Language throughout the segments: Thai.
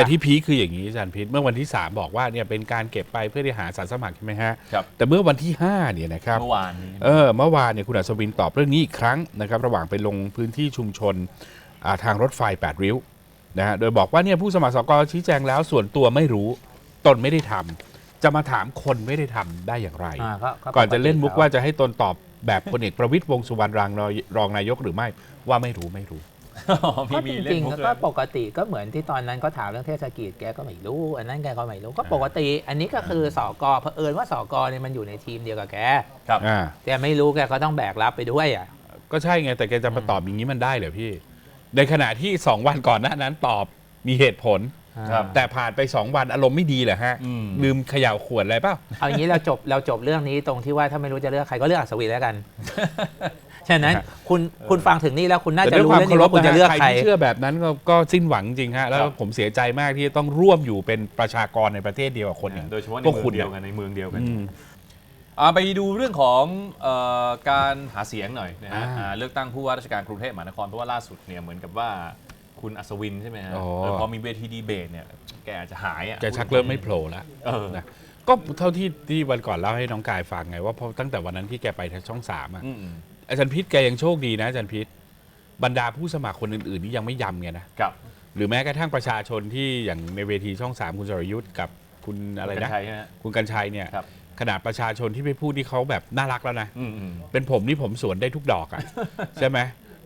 แต่ที่พีคคืออย่างนี้อาจารย์พิษเมื่อวันที่ 3 บอกว่าเนี่ยเป็นการเก็บไปเพื่อที่หาสารสมัครใช่ไหมฮะ ครับ แต่เมื่อวันที่5เนี่ยนะครับเมื่อวานนี้เออเมื่อวานเนี่ยคุณอัศวินตอบเรื่องนี้อีกครั้งนะครับระหว่างไปลงพื้นที่ชุมชนอ่าทางรถไฟ 8 ริ้วนะฮะโดยบอกว่าเนี่ยผู้สมัครสกชี้แจงแล้วส่วนตัวไม่รู้ตนไม่ได้ทำจะมาถามคนไม่ได้ทำได้อย่างไรอ่าก็ก่อนจะเล่นมุกว่าปติจะให้ตนตอบแบบพลเอกประวิตยวงษ์สุวรรณรางรองนายกหรือไม่ว่าไม่รู้ไม่รู้มี ก็มีจเล่รินงมุกๆเลก็ยปกติก็เหมือนที่ตอนนั้นก็ถามเรื่องเทศกิจแกก็ไม่รู้อันนั้นแกก็ไม่รู้ก็ปกติ อันนี้ก็คือสอกอเผอิญว่าสอกอเนี่ยมันอยู่ในทีมเดียวกับแกครับอ่าแกไม่รู้แกก็ต้องแบกรับไปด้วยอะก็ใช่ไงแต่แกจะมาตอบอย่างนี้มันได้เหรอพี่ ในขณะที่2วันก่อนหน้านั้นตอบมีเหตุผลครับแต่ผ่านไป2วันอารมณ์ไม่ดีเหรอฮะอืมลืมเขย่าขวดอะไรเปล่าเอาอย่างนี้เราจบเราจบเรื่องนี้ตรงที่ว่าถ้าไม่รู้จะเลือกใครก็เลือกอัศวินแล้วกัน ฉะนั้นคุณคุณฟังถึงนี่แล้วคุณน่าแต่จะด้วยรู้ความแล้วเคานี่รพว่าคุณจะนะเลือกฮะใครใครที่เชื่อแบบนั้นก็ก็สิ้นหวังจริงฮะแล้วครับผมเสียใจมากที่จะต้องร่วมอยู่เป็นประชากรในประเทศเดียวกับคนอย่างโดยเฉพาะในพวกเมืคุองณเดียวกันในเมืองเดียวกันอืมอ่าไปดูเรื่องของเออการหาเสียงหน่อยนะฮะอ่าอ่าเลือกตั้งผู้ว่าราชการกรุงเทพมหานครเพราะว่าล่าสุดเนี่ยเหมือนกับว่าคุณอัศวินใช่ไหมฮะอ๋อเออพอมีเวทีดีเบตเนี่ยแกอาจจะหายอะแกชักเริ่มไม่โผล่แล้วเออนะก็เท่าที่ที่วันก่อนเล่าให้น้องกายฟังไงว่าพอตั้งแต่วันนั้นที่แกไปทางช่องสามอะ อืมอืมอาจารย์พิษแกยังโชคดีนะอาจารย์พิษบรรดาผู้สมัครคนอื่นๆนี่ยังไม่ยำไงนะกับหรือแม้กระทั่งประชาชนที่อย่างในเวทีช่องสามคุณสรยุทธ์กับคุณอะไรกันะญชัยใช่ไหมฮะคุณกัญชัยเนี่ยครับ ขนาดประชาชนที่ไปพูดที่เขาแบบน่ารักแล้วนะ อืมอืม เป็นผมนี่ผมสวนได้ทุกดอกอะ ใช่ไหม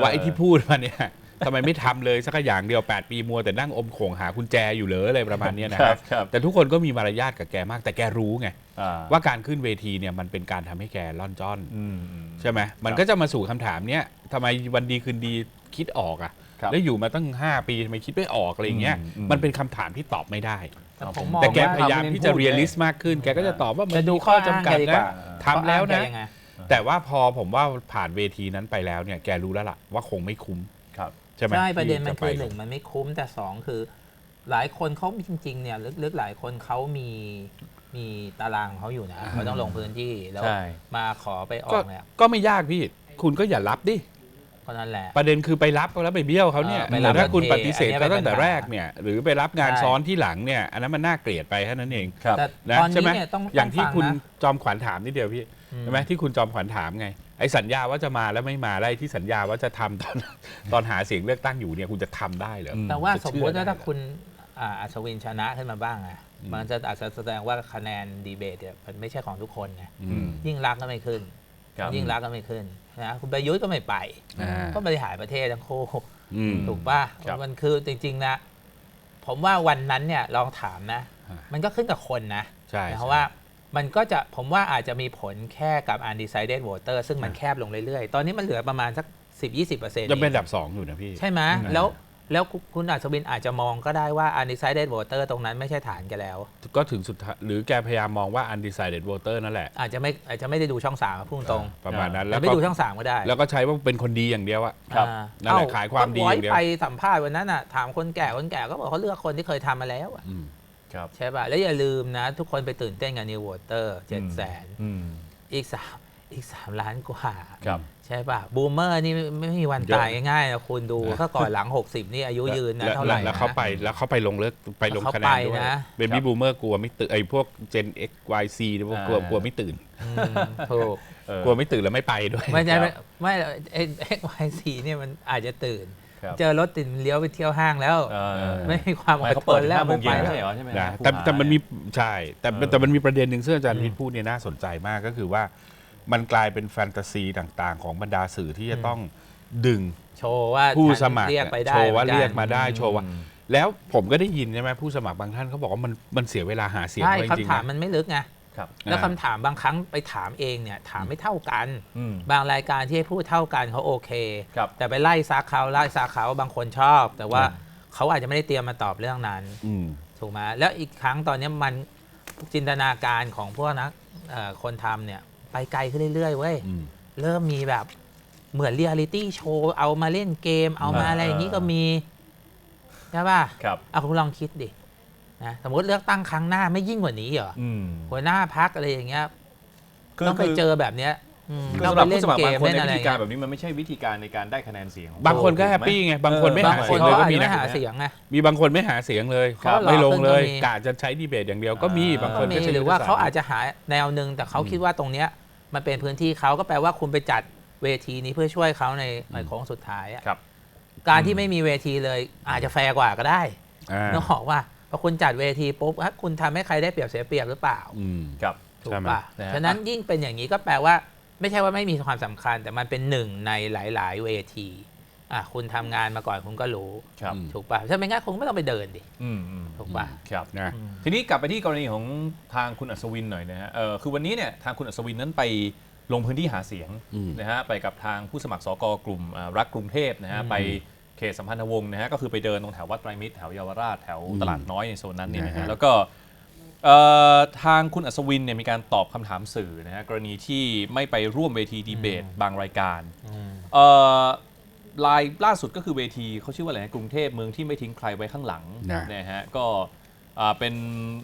ว่าไอ้ที่พูดมาเนี่ย ทำไมไม่ทำเลยสักอย่างเดียว 8 ปีมัวแต่นั่งอมโขงหากุญแจอยู่เลยอะไรประมาณเนี้ยนะคครัรับบครับ แต่ทุกคนก็มีมารยาทกับแกมาก แต่แกรู้ไงอ่าว่าการขึ้นเวทีเนี่ยมันเป็นการทำให้แกล่อนจ้อนอืมอืมใช่ไหมมันก็จะมาสู่คำถามเนี้ยทำไมวันดีคืนดีคิดออกอะครับแล้วอยู่มาตั้ง 5 ปีทำไมคิดไม่ออกอะไรอย่างเงี้ยอืมอืมมันเป็นคำถามที่ตอบไม่ได้แต่ผมมองแต่แกว่าพยายามที่จะเรียลลิสต์มากขึ้น แกก็จะตอบว่ามันจะดูมีข้อจำกัดข้ออ้างแกดีกนะว่าทำแล้วนะเขาอ้างแกยังไงแต่ว่าพอผมว่าผ่านเวทีนั้นไปแล้วเนี่ย แกรู้แล้วล่ะว่าคงไม่คุ้มครับใช่ไหมใช่ประเด็นมันที่จคือหนึ่งมันไม่คุ้มแต่สองคือ หลายคนเขาจริง ๆ เนี่ยลึกๆหลายคนเขามีมีตารางเขาอยู่นะเขาต้องลงพื้นที่แล้วใช่มาขอไปอก็อกเนี่ยก็ไม่ยากพี่ คุณก็อย่ารับดิก็นั่นแหละประเด็นคือไปรับแล้วไปเบี้ยวเขาเนี่ยเออไปรับแต่ถ้าคุณโอเคปฏิเสธอันนี้เขาตั้งแต่เป็นปัญหาแรกเนี่ย หรือไปรับงานใช่ซ้อนที่หลังเนี่ยอันนั้นมันน่าเกลียดไปแค่นั้นเองครับแต่นะตอนใช่นี้ไหมเนี่ยต้องอย่างที่ต้ฟัคุณนะจอมขวัญถามนิดเดียวพี่อืมใช่ไหมที่คุณจอมขวัญถามไง ไอ้สัญญาว่าจะมาแล้วไม่มาแล้วไอ้ที่สัญญาว่าจะทำตอนตอนหาเสียงเลือกตั้งอยู่เนี่ยคุณจะทำได้เหรออืมแต่ว่าจะสมเชื่อมติว่าได้ถ้าคุณอ่าอัศวินชนะขึ้นมาบ้างอะอืมมันจะอาจจะแสดงว่าคะแนนดีเบตเนี่ยมันไม่ใช่ของทุกคนไงอืมยิ่งรักษณ์ก็ไม่ขึ้นครับยิ่งรักษณ์ก็ไม่ขึ้นนะคุณประยุทธ์ก็ไม่ไปอ่าก็บริหารประเทศทั้งคู่อืมถูกป่ะครับมันคือจริง ๆ นะ ผมว่าวันนั้นเนี่ยลองถามนะอ่ามันก็ขึ้นกับคนนะใช่เพราะว่า มันก็จะผมว่าอาจจะมีผลแค่กับ undecided voter ซึ่งมันแคบลงเรื่อยๆ ตอนนี้มันเหลือประมาณสัก 10-20%ยังเป็นอันดับสองอยู่นะพี่ ใช่ไหมอืมแล้วแล้วคุณอัศวินอาจจะมองก็ได้ว่า undecided voter ตรงนั้นไม่ใช่ฐานแกแล้ว ก็ถึงสุดท้ายหรือแกพยายามมองว่า undecided voter นั่นแหละ อาจจะไม่อาจจะไม่ได้ดูช่องสามอะพูดตรงประมาณนั้นแต่แล้วไม่ก็ดูช่องสามก็ได้ แล้วก็ใช้ว่าเป็นคนดีอย่างเดียวอะครับอ่านั่นแหละเอ้ขายความดีอย่างเดียวก็ไไปสัมภาษณ์วันนั้นอะถามคนแก่คนแก่ก็บอกเขาเลือกคนที่เคยทำมาแล้วอะอืมครับ ใช่ป่ะ แล้วอย่าลืมนะ ทุกคนไปตื่นเต้นกับนิว o เตอร์เจ็ดแสนอืมอีกสามอีกสามล้านกว่าครับใช่ป่ะบูมเมอร์นี่ไม่ไม่มีวันเยอะตายง่ายๆนะคุณดูถ้าก่อนหลัง 60 นี่อายุยืนนะแล้วเท่าไหร่แล้วนะเขาไปแล้วเขาไปลงเลือกไปลงแล้วเขาคะแนนด้วยไปนะเบครับี้บบูมเมอร์กลัวไม่ตื่นไอ้พวก Gen X Y C เนี่ยพวกกลัวอ่ากลัวไม่ตื่นอืมถูกเออกลัวไม่ตื่นแล้วไม่ไปด้วย ไม่ใช่ครัไม่บไม่เอ็กเอ็กวายซีเนี่ยมันอาจจะตื่นครับ เจอรถติดเลี้ยวไปเที่ยวห้างแล้วเออไม่มีความไม่อดเขาทเปิดนแล้วห้าโมไม่งไปเย็นแล้วใช่เหรอใช่ไหมนะฮะแต่แต่มันมีใช่แต่เออแต่มันมีประเด็นหนึ่งซึ่งอาจารย์อืมพิษพูดเนี่ยน่าสนใจมากก็คือว่ามันกลายเป็นแฟนตาซีต่างๆ ของบรรดาสื่อที่จะต้องดึงโชว์ว่าผู้ฉันสมัครเรียกไปได้โชว์ว่าหอนนเรียกมาได้โชว์ว่าแล้วผมก็ได้ยินใช่ไหมผู้สมัครบางท่านเขาบอกว่ามันมันเสียเวลาหาเสียงใช่ไว้จริงคำถามๆนะมันไม่ลึกไงครับ แล้วอ่าคำถามบางครั้งไปถามเองเนี่ยถามไม่เท่ากันอืมบางรายการที่ให้พูดเท่ากันเขาโอเคครับแต่ไปไล่ซักเขาไล่ซักเขาบางคนชอบ แต่ว่าอืมเขาอาจจะไม่ได้เตรียมมาตอบเรื่องนั้นอืมถูกไหมแล้วอีกครั้งตอนนี้มันจินตนาการของพวกนักเอ่อคนทำเนี่ยไปไกลขึ้นเรื่อยๆเว้ยอืมเริ่มมีแบบเหมือนเรียลิตี้โชว์เอามาเล่นเกม เอามาอ่าอะไรอย่างนี้ก็มีใช่ป่ะครับเอาคุณลองคิดดิ นะสมมติเลือกตั้งครั้งหน้าไม่ยิ่งกว่านี้เหรออืมหัวหน้าพักอะไรอย่างเงี้ยคือต้องไปคือเจอแบบเนี้ยอืมคือเราสำหรับไปเล่ผู้นสมัครเกบางมคนเล่นในอะไรวิธีการเงี้ยแบบนี้มันไม่ใช่วิธีการในการได้คะแนนเสียงของบางคนก็แฮปปี้ไงบางคนไม่หาบางคเสียนงเลยก็ก็อาจมีจะนะหาเสียงไงมีบางคนไม่หาเสียงเลยครับไม่ลงเลยก็มีกะจะใช้ดีเบตอย่างเดียวก็มีอ่าบางคก็นมีก็ใช้หรือว่ายุทธศสตเขาอาจจะหาแนวหนึ่งแต่เขาคิดว่าตรงเนี้ยมันเป็นพื้นที่เขาก็แปลว่าคุณไปจัดเวทีนี้เพื่อช่วยเขาในในโค้งสุดท้ายอะครับการที่ไม่มีเวทีเลยอาจจะแฟร์กว่าก็ได้อ่านึกออกว่า พอคุณจัดเวทีปุ๊บฮะคุณทำให้ใครได้เปรียบเสียเปรียบหรือเปล่าอืมครับถูกใช่ไหมป่ะนะฮะฉะนั้นยิ่งเป็นอย่างนี้ก็แปลว่า ไม่ใช่ว่าไม่มีความสำคัญ แต่มันเป็นหนึ่งในหลาย ๆ เวทีอะคุณทำงานมาก่อนคุณก็รู้ครับอืมถูกป่ะถ้าไม่งั้นคงไม่ต้องไปเดินดิอืมอืมถูกป่ะครับนะอืมทีนี้กลับไปที่กรณีของทางคุณอัศวินหน่อยนะฮะเออคือวันนี้เนี่ยทางคุณอัศวินนั้นไปลงพื้นที่หาเสียงอืมนะฮะไปกับทางผู้สมัครสกกลุ่มอ่ารักกรุงเทพนะฮะอืมไป เขตสัมพันธวงศ์นะฮะก็คือไปเดินตรงแถววัดไตรมิตรแถวเยาวราชแถวอืมตลาดน้อยในโซนนั้นเนี่ยนะนะฮะฮะ แล้วก็เอ่อทางคุณอัศวินเนี่ยมีการตอบคำถามสื่อนะฮะกรณีที่ไม่ไปร่วมเวทีดีเบตบางรายการอืมเอ่อลายล่าสุดก็คือเวทีเขาชื่อว่าอะไรนะกรุงเทพเมืองที่ไม่ทิ้งใครไว้ข้างหลังนะ นะฮะก็อ่าเป็น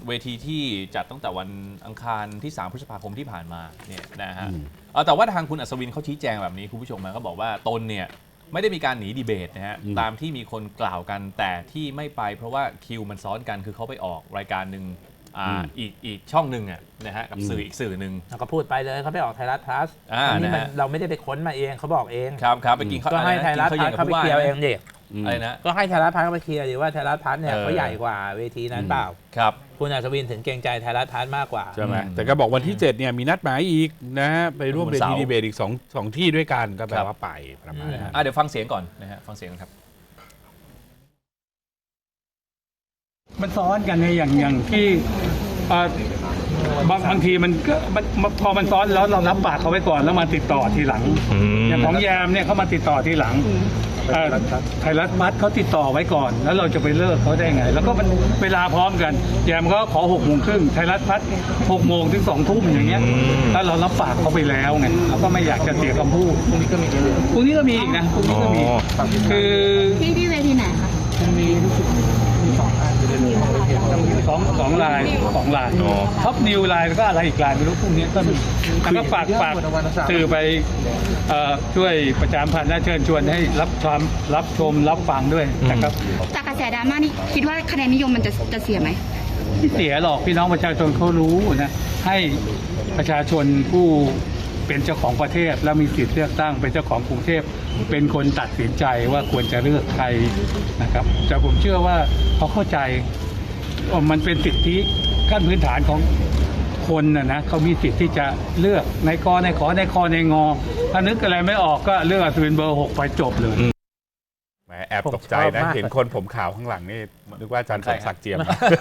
เวทีที่จัดตั้งแต่วันอังคารที่ 3 พฤษภาคมที่ผ่านมาเนี่ยนะฮะอืมเอ่อแต่ว่าทางคุณอัศวินเขาชี้แจงแบบนี้คุณผู้ชมมาเขาบอกว่าตนเนี่ย ไม่ได้มีการหนีดีเบตนะฮะอืมตามที่มีคนกล่าวกันแต่ที่ไม่ไปเพราะว่าคิวมันซ้อนกันคือเขาไปออกรายการหนึ่งอ่าอีกอีกช่องหนึ่งอะนะฮะกับสื่ออีกสื่อหนึ่ง เราก็พูดไปเลยเขาไปออกไทยรัฐพลัสอ่าอันนี้มันนะฮะ เราไม่ได้ไปค้นมาเองเขาบอกเอง ครับครับไปกินข้าวก็ให้อะไทนะยรัฐกินพลัข้าวสเย็นกับเข้าไปผู้ว่าเคลียร์เองนะเด็กอืมอะไรนะ ก็ให้ไทยรัฐพลัสเข้าไปเคลียร์ดีว่าไทยรัฐพลัสเนี่ยเออ เขาใหญ่กว่าเวทีนั้นอืมเปล่า ครับ คุณอัศวินถึงเกรงใจไทยรัฐพลัสมากกว่า ใช่ไหมอืมแต่ก็บอกวันที่ 7 เนี่ยมีนัดหมายอีกนะฮะไปร่วมวัเวนเสาร์ทีดีเบตอีกสองสองที่ด้วยกันก็แปลครับ ว่าไปประมาณนั้นอะเดี๋ยวฟังเสียงก่อนนะฮะฟังเสียงครับ มันซ้อนกันในอย่างอย่างที่เอ่อบางบางทีมันก็มันมันพอมันซ้อนแล้วเรารับปากเขาไว้ก่อนแล้วมาติดต่อทีหลัง อย่างของแยมเนี่ยเขามาติดต่อทีหลังเอ่อไทยรัฐพัฒน์เขาติดต่อไว้ก่อน แล้วเราจะไปเลิกเขาได้ไง แล้วก็มันเวลาพร้อมกันแยมก็ขอหกโมงครึ่งไทยรัฐพัฒน์หกโมงถึงสองทุ่มอย่างเงี้ยแล้วเรารับปากเขาไปแล้วไงเราก็ไม่อยากจะเสียคำพูดพรุ่งนี้ก็มีพรุ่งนี้ก็มีอีกนะพรุ่งนี้ก็มีคือที่ที่เวทีไหนคะส องสองลายสองลายท็อปนิวลายแล้วก็อะไรอีกลายไม่รู้พรุ่งนี้ก็มีแล้วก็ฝากฝากสื่อไปเอ่อช่วยประชาสัมพันธ์และเชิญชวนให้รับชมรับชมรับฟังด้วยนะครับ จากกระแสดราม่านี่คิดว่าคะแนนนิยมมันจะจะเสียไหม ไม่เสียหรอกพี่น้องประชาชนเขารู้นะให้ประชาชนผู้ เป็นเจ้าของประเทศ และมีสิทธิ์เลือกตั้งเป็นเจ้าของกรุงเทพเป็นคนตัดสินใจว่าควรจะเลือกใครนะครับแต่ผมเชื่อว่าเขาเข้าใจว่ามันเป็นสิทธิขั้นพื้นฐานของคนนะนะเขามีสิทธิ์ที่จะเลือกในกอในขอในคอในงอถ้านึกอะไรไม่ออกก็เลือกอัศวินเบอร์หกไปจบเลย อบตกใจผมชอบนะมากเห็นคนผมขาวข้างหลังนี่นึกว่าอาจารย์สมศักดิ์เจียม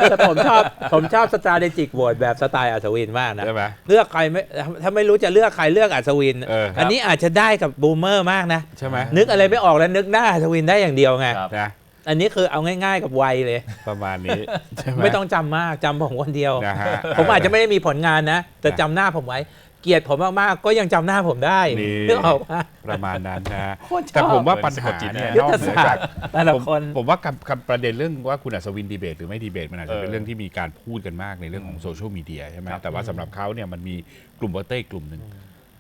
แต่ผมชอบผมชอบสตาร์เดจิกโหวตแบบสไตล์อัศวินมากนะใช่ไหมเลือกใครไม่ถ้าไม่รู้จะเลือกใครเลือกอัศวินเออครับอันนี้อาจจะได้กับบูมเมอร์มากนะใช่ไหมนึกอะไรไม่ออกแล้วนึกหน้าอัศวินได้อย่างเดียวไงครับนะอันนี้คือเอาง่ายๆกับวัยเลย ประมาณนี้ใช่ไหมไม่ต้องจำมากจำผมคนเดียวนะฮะผมอาจจะไม่ได้มีผลงานนะ แต่จำหน้าผมไว้ เกลียดผมมากๆก็ยังจำหน้าผมได้นี่ นึกออกปะ ประมาณนั้นนะฮะโคตรชอบ แต่ผมว่าปัญหาเนี่ยยุนทอกธเหนือศาสจาตก ร์แต่ละผมคน ผมว่ากับกับประเด็นเรื่องว่าคุณอัศวินดีเบตหรือไม่ดีเบตมันอาจจะเป็นเออเรื่องที่มีการพูดกันมากในเรื่องของโซเชียลมีเดียใช่ไหมครับแต่ว่าสำหรับเขาเนี่ยมันมีกลุ่มวอเตอร์อีกกลุ่มหนึ่ง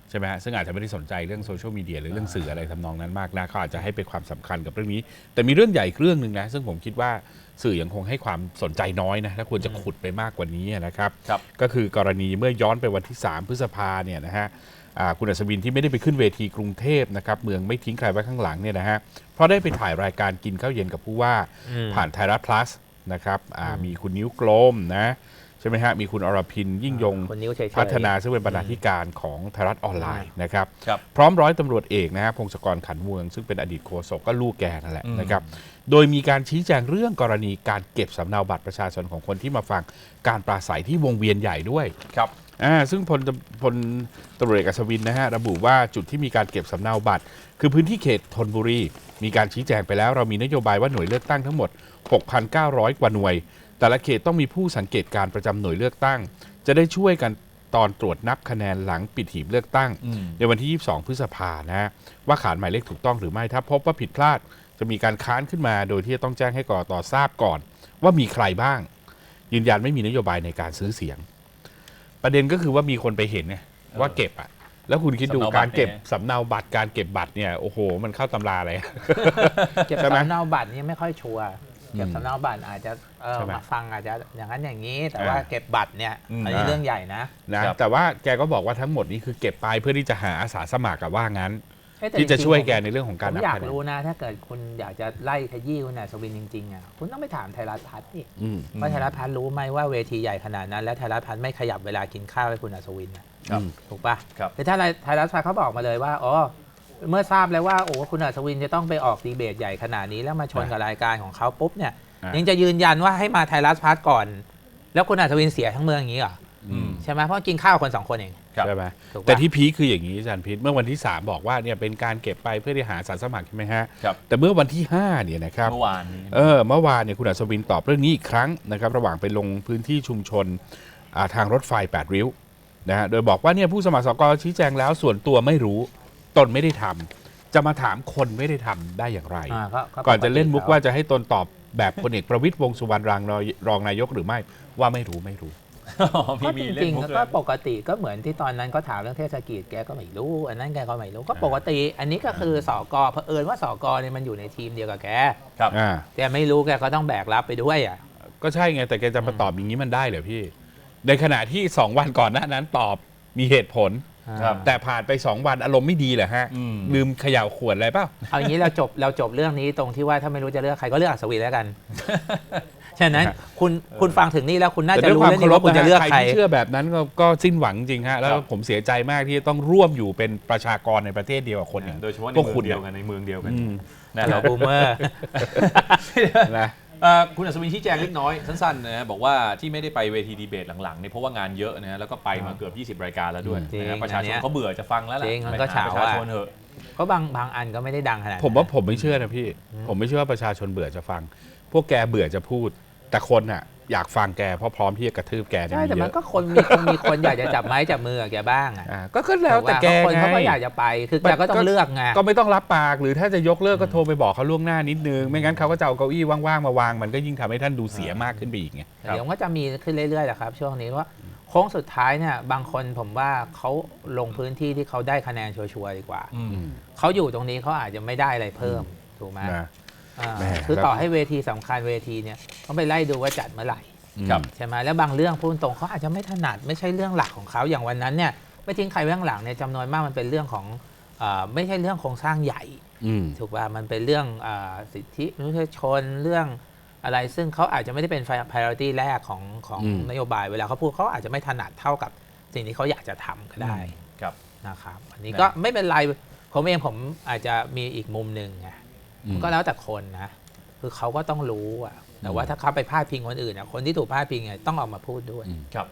ใช่ไหมฮะซึ่งอาจจะไม่ได้สนใจเรื่องโซเชียลมีเดียหรือเรื่องสื่ออะไรทำนองนั้นมากนะเขาอาจจะให้เป็นความสำคัญกับเรื่องนี้ แต่มีเรื่องใหญ่อีกเรื่องหนึ่งนะ ซึ่งผมคิดว่าสื่อยังคงให้ความสนใจน้อยนะและควรจะขุดไปมากกว่านี้นะครับ ครับ ก็คือกรณีเมื่อย้อนไปวันที่ 3 พฤษภาเนี่ยนะฮะอ่าคุณอัศวินที่ไม่ได้ไปขึ้นเวทีกรุงเทพนะครับเมืองไม่ทิ้งใครไว้ข้างหลังเนี่ยนะฮะเพราะได้ไปถ่ายรายการกินข้าวเย็นกับผู้ว่าอืมผ่านไทยรัฐ plus นะครับอ่ามีคุณนิ้วกลมนะ ใช่ไหมฮะ มีคุณอรพินยิ่งยงคนนิ้วเฉยๆ พัฒนาซึ่งเป็นบรรณาธิการของไทยรัฐออนไลน์นะครับ ครับ พร้อมร้อยตำรวจเอกนะฮะพงศกรขันเมือง ซึ่งเป็นอดีตโฆษกก็ลูกแกนั่นแหละอืมนะครับ โดยมีการชี้แจงเรื่องกรณีการเก็บสำเนาบัตรประชาชนของคนที่มาฟังการปราศัยที่วงเวียนใหญ่ด้วย ครับ อ่าซึ่งพลตพลตำรวจเอกอัศวินนะฮะระบุว่าจุดที่มีการเก็บสำเนาบัตร คือพื้นที่เขตธนบุรี มีการชี้แจงไปแล้ว เรามีนโยบายว่าหน่วยเลือกตั้งทั้งหมด 6,900 กว่าหน่วย แต่ละเขตต้องมีผู้สังเกตการประจำหน่วยเลือกตั้ง จะได้ช่วยกันตอนตรวจนับคะแนนหลังปิดหีบเลือกตั้ง อืม ในวันที่ 22 พฤษภานะฮะว่าขานหมายเลขถูกต้องหรือไม่ถ้าพบว่าผิดพลาด จะมีการค้านขึ้นมา โดยที่จะต้องแจ้งให้กรตทราบก่อน ว่ามีใครบ้าง ยืนยันไม่มีนโยบายในการซื้อเสียง ประเด็นก็คือว่ามีคนไปเห็นเนี่ยว่าเก็บอะแล้วคุณคิดดูสำเนาบัตรการเก็บเนี่ย สำเนาบัตรการเก็บบัตรเนี่ยโอ้โห มันเข้าตำราอะไร เก็บใช่ไหม สำเนาบัตรนี่ไม่ค่อยชัวร์ เก็บอืมสำเนาบัตรอาจจะเออใช่ไหม มาฟังอาจจะอย่างนั้นอย่างนี้ แต่อ่าว่าเก็บบัตรเนี่ยอืมอันนี้เรื่องใหญ่นะนะครับแต่ว่าแกก็บอกว่าทั้งหมดนี้คือเก็บไปเพื่อที่จะหาอาสาสมัครกับว่างั้น เอ้ยแต่ที่จะริงๆช่วยผมแกในเรื่องของการผมนับอยากคะแนนรู้นะ ถ้าเกิดคุณอยากจะไล่ขยี้คุณอัศวินจริงๆอะคุณต้องไปถามไทยรัฐพัฒน์นี่อืมว่าไทยรัฐพัฒน์รู้ไหมว่าเวทีใหญ่ขนาดนั้น และไทยรัฐพัฒน์ไม่ขยับเวลากินข้าวให้คุณอัศวินน่ะครับถูกปะครับ คือถ้าไทยรัฐพัฒน์เขาบอกมาเลยว่า อ๋อ เมื่อทราบแล้วว่าโอ้คุณอัศวินจะต้องไปออกดีเบตใหญ่ขนาดนี้แล้วมาชนกับรายการของเขาปุ๊บเนี่ยอะยังจะยืนยันว่าให้มาไทยรัฐพัฒน์ก่อน แล้วคุณอัศวินเสียทั้งเมืองอย่างนี้เหรออืมใช่ไหมเพราะกินข้าวคนสองคนเองครับใช่ไหมถูกปะแต่ที่พีคคืออย่างนี้อาจารย์พิษเมื่อวันที่ 3 บอกว่าเนี่ยเป็นการเก็บไปเพื่อที่หาอาสาสมัครใช่ไหมฮะครับแต่เมื่อวันที่5เนี่ยนะครับเมื่อวานนี้เออเมื่อวานเนี่ยคุณอัศวินตอบเรื่องนี้อีกครั้งนะครับ ระหว่างไปลงพื้นที่ชุมชนอ่าทางรถไฟ 8 ริ้วนะฮะโดยบอกว่าเนี่ยผู้สมัครสกชี้แจงแล้วส่วนตัวไม่รู้ ตนไม่ได้ทำจะมาถามคนไม่ได้ทำได้อย่างไรอ่าก็ก่อนจะเล่นมุกปติว่าจะให้ตนตอบแบบพลเอกประวิตยวงษ์สุวรรณรองนายรองนายกหรือไม่ว่าไม่รู้ไม่รู้มีก็มีจเล่รินงมุกๆแล้วเลก็ยปกติก็เหมือนที่ตอนนั้นก็ถามเรื่องเทศกิจแกก็ไม่รู้ อันนั้นแกก็ไม่รู้ก็ปกติ อันนี้ก็คือสอกอเผอิญว่าสอกอเนี่ยมันอยู่ในทีมเดียวกับแกครับอ่า แกไม่รู้แกก็ต้องแบกรับไปด้วยอะ ก็ใช่ไง แต่แกจะมาตอบอย่างนี้มันได้เหรอพี่ ในขณะที่2วันก่อนหน้านั้นตอบมีเหตุผล ครับ แต่ผ่านไป 2 วันอารมณ์ไม่ดีเหรอฮะ อืม ลืมเขย่าขวดอะไรเปล่า เอาอย่างนี้เราจบเราจบเรื่องนี้ตรงที่ว่าถ้าไม่รู้จะเลือกใครก็เลือกอัศวินแล้วกัน ฉะนั้นฮะคุณคุณฟังถึงนี่แล้วคุณน่าแต่จะด้วยรู้ความแล้วเคานี่รพว่าคุณจะนะเลือกฮะใครใครที่เชื่อแบบนั้นก็ก็สิ้นหวังจริงฮะ แล้วครับ ผมเสียใจมากที่จะต้องร่วมอยู่เป็นประชากรในประเทศเดียวกับคนอย่างโดยเฉพาะในพวกเมืคุอณงเดียวกันในเมืองเดียวกันอืมนะคเรารับบูมเมอร์ นะเอ่อคุณอัศวินชี้แจงเล็กน้อยสั้นๆนะฮะบอกว่าที่ไม่ได้ไปเวทีดีเบตหลังๆเนี่ยเพราะว่างานเยอะนะฮะแล้วก็ไปมาเกือบ 20 รายการแล้วด้วยจริงนะฮะประชาอันชเนี้นยเขาเบื่อจะฟังแล้วล่ะจริงมันไปก็หเฉาประชาอะชนเถอะ ก็บางบางอันก็ไม่ได้ดังขนาดนั้นผมว่าผมไม่เชื่อนะพี่ ผมไม่เชื่อว่าประชาชนเบื่อจะฟัง พวกแกเบื่อจะพูด แต่คนอะ อยากฟังแกเพราะพร้อมที่จะกระทืบแกเนี่ยใช่มีแต่เยมันอะก็คนมีคงมีคนอยากจะจับไม้จับมือกับแกบ้างอะอ่าก็ก็แล้วแต่แกคนเขาก็ไงอยากจะไปคือแกก็ต้องเลือกไง ก็ไม่ต้องรับปากหรือถ้าจะยกเลิกก็โทรไปบอกเขาล่วงหน้านิดนึง ไม่งั้นเขาก็จะเอาเก้าอี้ว่างๆมาวาง มันก็ยิ่งทำให้ท่านดูเสียมากขึ้นไปอีกไง เดี๋ยวมันก็จะมีขึ้นเรื่อยๆแหละครับ ช่วงนี้ว่าโค้งสุดท้ายเนี่ยบางคนผมว่าเขาลงพื้นที่ที่เขาได้คะแนนชัวร์ๆดีกว่า อืม เขาอยู่ตรงนี้เขาอาจจะไม่ได้อะไรเพิ่มถูกไหมนะอ่า แหม่คือแล้วต่อให้เวทีสำคัญเวทีเนี่ยต้องไปไล่ดูว่าจัดเมื่อไหร่ครับ ใช่ไหมแล้วบางเรื่องพูดตรงเขาอาจจะไม่ถนัดไม่ใช่เรื่องหลักของเขาอย่างวันนั้นเนี่ยไม่ทิ้งใครไว้ข้างหลังเนี่ยจำนวนมากมันเป็นเรื่องของอาไม่ใช่เรื่องโครงสร้างใหญ่ อืม ถูกป่ะมันเป็นเรื่องอาสิทธิมนุษยชนเรื่องอะไรซึ่งเขาอาจจะไม่ได้เป็น priority แรกของของอืม นโยบายเวลาเขาพูดเขาอาจจะไม่ถนัดเท่ากับสิ่งที่เขาอยากจะทำก็ได้ครับ นะครับ อันนี้นะก็ไม่เป็นไร ผมเองผมอาจจะมีอีกมุมหนึ่งไงอืม ก็แล้วแต่คนนะ คือเขาก็ต้องรู้อะแต่ว่าถ้าเขาไปพาดพิงคนอื่นอะคนที่ถูกพาดพิงอะต้องออกมาพูดด้วยอืมครับ